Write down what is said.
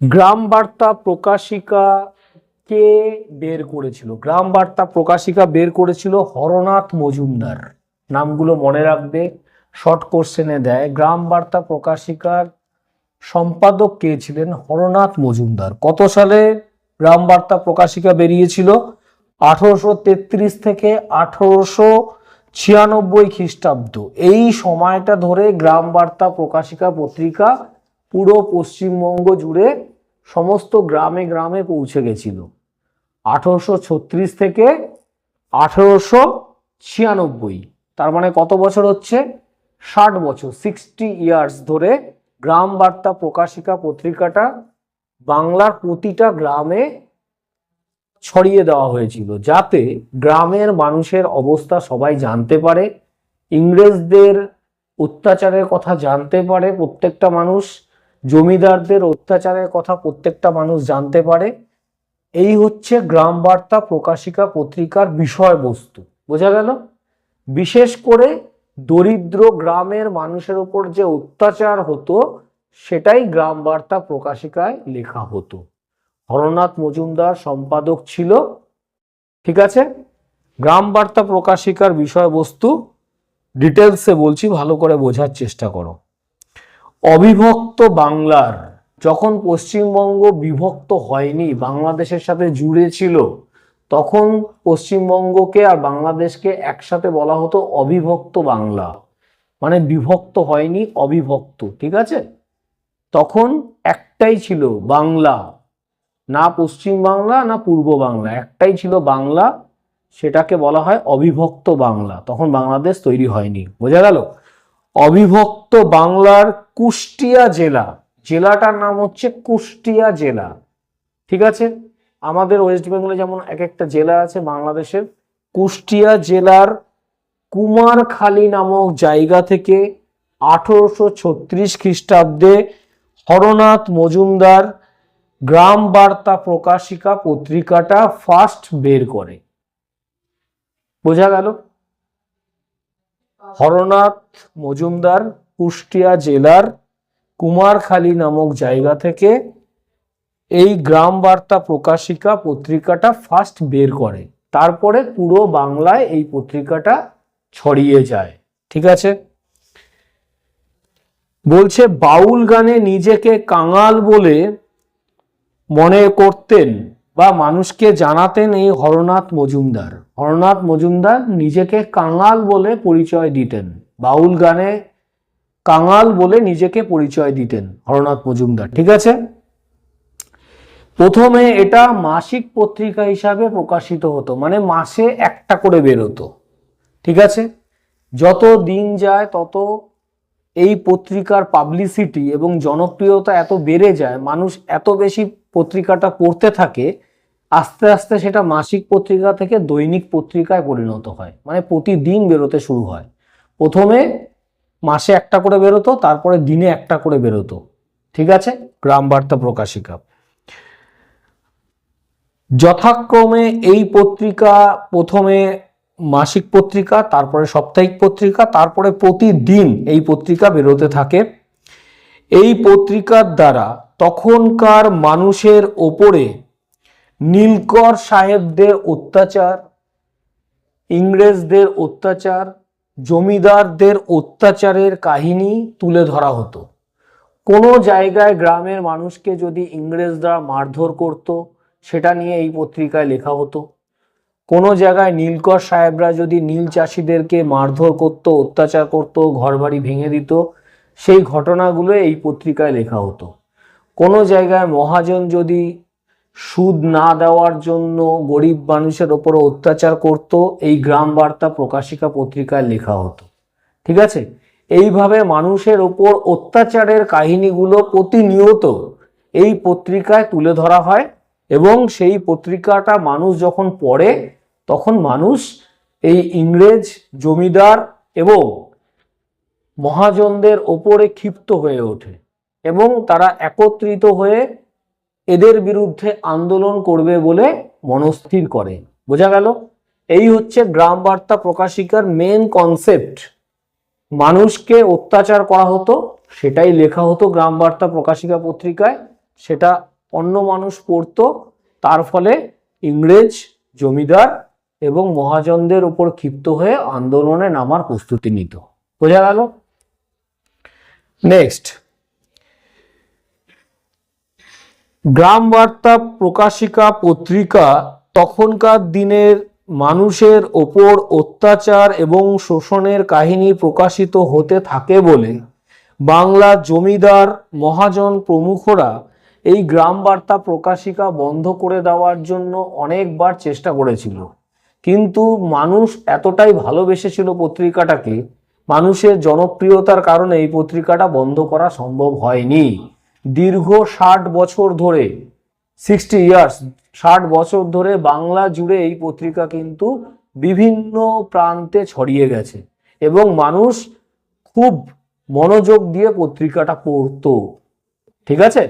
গ্রাম বার্তা প্রকাশিকা কে বের করেছিল? গ্রাম বার্তা প্রকাশিকা বের করেছিল হরনাথ মজুমদার। নামগুলো মনে রাখবে শর্ট কোশ্চেনে দেয়। গ্রাম বার্তা প্রকাশিকার সম্পাদক কে ছিলেন? হরনাথ মজুমদার। কত সালে গ্রাম বার্তা প্রকাশিকা বেরিয়েছিল? আঠারোশো তেত্রিশ থেকে আঠারোশো ছিয়ানব্বই খ্রিস্টাব্দ। এই সময়টা ধরে গ্রাম বার্তা প্রকাশিকা পত্রিকা পুরো পশ্চিমবঙ্গ জুড়ে সমস্ত গ্রামে গ্রামে পৌঁছে গেছিল। আঠারোশো থেকে আঠারোশো ছিয়ানব্বই, তার মানে কত বছর হচ্ছে? ষাট বছর সিক্সটি ইয়ার্স ধরে গ্রাম বার্তা প্রকাশিকা পত্রিকাটা বাংলার প্রতিটা গ্রামে ছড়িয়ে দেওয়া হয়েছিল, যাতে গ্রামের মানুষের অবস্থা সবাই জানতে পারে, ইংরেজদের অত্যাচারের কথা জানতে পারে প্রত্যেকটা মানুষ। জমিদারদের অত্যাচারের কথা প্রত্যেকটা মানুষ জানতে পারে। এই হচ্ছে গ্রাম বার্তা প্রকাশিকা পত্রিকার বিষয়বস্তু। বোঝা গেল? বিশেষ করে দরিদ্র গ্রামের মানুষের উপর যে অত্যাচার হতো, সেটাই গ্রাম বার্তা প্রকাশিকায় লেখা হতো। হরনাথ মজুমদার সম্পাদক ছিল। ঠিক আছে? গ্রাম বার্তা প্রকাশিকার বিষয়বস্তু ডিটেলসে বলছি, ভালো করে বোঝার চেষ্টা করো। অবিভক্ত বাংলার, যখন পশ্চিমবঙ্গ বিভক্ত হয়নি, বাংলাদেশের সাথে জুড়ে ছিল, তখন পশ্চিমবঙ্গকে আর বাংলাদেশকে একসাথে বলা হতো অবিভক্ত বাংলা। মানে বিভক্ত হয়নি, অবিভক্ত, ঠিক আছে? তখন একটাই ছিল বাংলা, না পশ্চিম বাংলা, না পূর্ব বাংলা, একটাই ছিল বাংলা, সেটাকে বলা হয় অবিভক্ত বাংলা। তখন বাংলাদেশ তৈরি হয়নি, বোঝা গেল? অবিভক্ত বাংলার কুষ্টিয়া জেলা। জেলাটার নাম হচ্ছে কুষ্টিয়া জেলা। ঠিক আছে? আমাদের ওয়েস্ট বেঙ্গলে যেমন এক একটা জেলা আছে বাংলাদেশের, কুষ্টিয়া জেলার কুমারখালী নামক জায়গা থেকে আঠেরোশো ছত্রিশ খ্রিস্টাব্দে হরনাথ মজুমদার গ্রাম বার্তা প্রকাশিকা পত্রিকাটা ফার্স্ট বের করে। বোঝা গেল? হরনাথ মজুমদার কুষ্টিয়া জেলার কুমারখালী নামক জায়গা থেকে এই গ্রাম বার্তা প্রকাশিকা পত্রিকাটা ফার্স্ট বের করে। তারপরে পুরো বাংলায় এই পত্রিকাটা ছড়িয়ে যায়। ঠিক আছে? বলছে, বাউল গানে নিজেকে কাঙাল বলে মনে করতেন। বা মানুষকে জানাতেন এই হরনাথ মজুমদার। হরনাথ মজুমদার নিজেকে কাঙাল বলে পরিচয় দিতেন। বাউল গানে কাঙাল বলে নিজেকে পরিচয় দিতেন হরনাথ মজুমদার, ঠিক আছে? প্রথমে এটা মাসিক পত্রিকা হিসাবে প্রকাশিত হতো মানে মাসে একটা করে বেরোতো, ঠিক আছে? যত দিন যায়, তত এই পত্রিকার পাবলিসিটি এবং জনপ্রিয়তা এত বেড়ে যায়, মানুষ এত বেশি পত্রিকাটা পড়তে থাকে, আস্তে আস্তে সেটা মাসিক পত্রিকা থেকে দৈনিক পত্রিকায় পরিণত হয়। মানে প্রতিদিন বেরোতে শুরু হয়। প্রথমে মাসে একটা করে বেরোতো, তারপরে দিনে একটা করে বেরোতো। ঠিক আছে? গ্রাম বার্তা প্রকাশিকা। যথাক্রমে এই পত্রিকা প্রথমে মাসিক পত্রিকা, তারপরে সাপ্তাহিক পত্রিকা, তারপরে প্রতিদিন এই পত্রিকা বেরোতে থাকে। এই পত্রিকার দ্বারা তখনকার মানুষের ওপরে নীলকর সাহেবদের অত্যাচার, ইংরেজদের অত্যাচার, জমিদারদের অত্যাচারের কাহিনী তুলে ধরা হতো। কোনো জায়গায় গ্রামের মানুষকে যদি ইংরেজরা মারধর করত, সেটা নিয়ে এই পত্রিকায় লেখা হতো। কোনো জায়গায় নীলকর সাহেবরা যদি নীল চাষিদেরকে মারধর করত, অত্যাচার করত, ঘরবাড়ি ভেঙে দিত, সেই ঘটনাগুলো এই পত্রিকায় লেখা হতো। কোনো জায়গায় মহাজন যদি সুদ না দেওয়ার জন্য গরিব মানুষের ওপর অত্যাচার করত, এই গ্রাম বার্তা প্রকাশিকা পত্রিকায় লেখা হতো। ঠিক আছে? এইভাবে মানুষের ওপর অত্যাচারের কাহিনীগুলো প্রতিনিয়ত এই পত্রিকায় তুলে ধরা হয় এবং সেই পত্রিকাটা মানুষ যখন পড়ে, তখন মানুষ এই ইংরেজ জমিদার এবং মহাজনদের ওপরে ক্ষিপ্ত হয়ে ওঠে। এবং তারা একত্রিত হয়ে এদের বিরুদ্ধে আন্দোলন করবে বলে মনস্থির করে। বোঝা গেল? এই হচ্ছে গ্রাম বার্তা প্রকাশিকার মেন কনসেপ্ট মানুষকে অত্যাচার করা হতো, সেটাই লেখা হতো গ্রাম বার্তা প্রকাশিকা পত্রিকায়। সেটা অন্য মানুষ পড়তো, তার ফলে ইংরেজ জমিদার এবং মহাজনদের উপর ক্ষিপ্ত হয়ে আন্দোলনে নামার প্রস্তুতি নিত। বোঝা গেল? নেক্সট গ্রাম বার্তা প্রকাশিকা পত্রিকা তখনকার দিনের মানুষের ওপর অত্যাচার এবং শোষণের কাহিনী প্রকাশিত হতে থাকে বলে বাংলা জমিদার মহাজন প্রমুখরা এই গ্রাম বার্তা প্রকাশিকা বন্ধ করে দেওয়ার জন্য অনেকবার চেষ্টা করেছিল। কিন্তু মানুষ এতটাই ভালোবেসেছিল পত্রিকাটাকে, মানুষের জনপ্রিয়তার কারণে এই পত্রিকাটা বন্ধ করা সম্ভব হয়নি। দীর্ঘ ষাট বছর ধরে সিক্সটি ইয়ার্স ষাট বছর ধরে বাংলা জুড়ে এই পত্রিকা কিন্তু বিভিন্ন প্রান্তে ছড়িয়ে গেছে। এবং মানুষ খুব মনোযোগ দিয়ে পত্রিকাটা পড়তো। ঠিক আছে?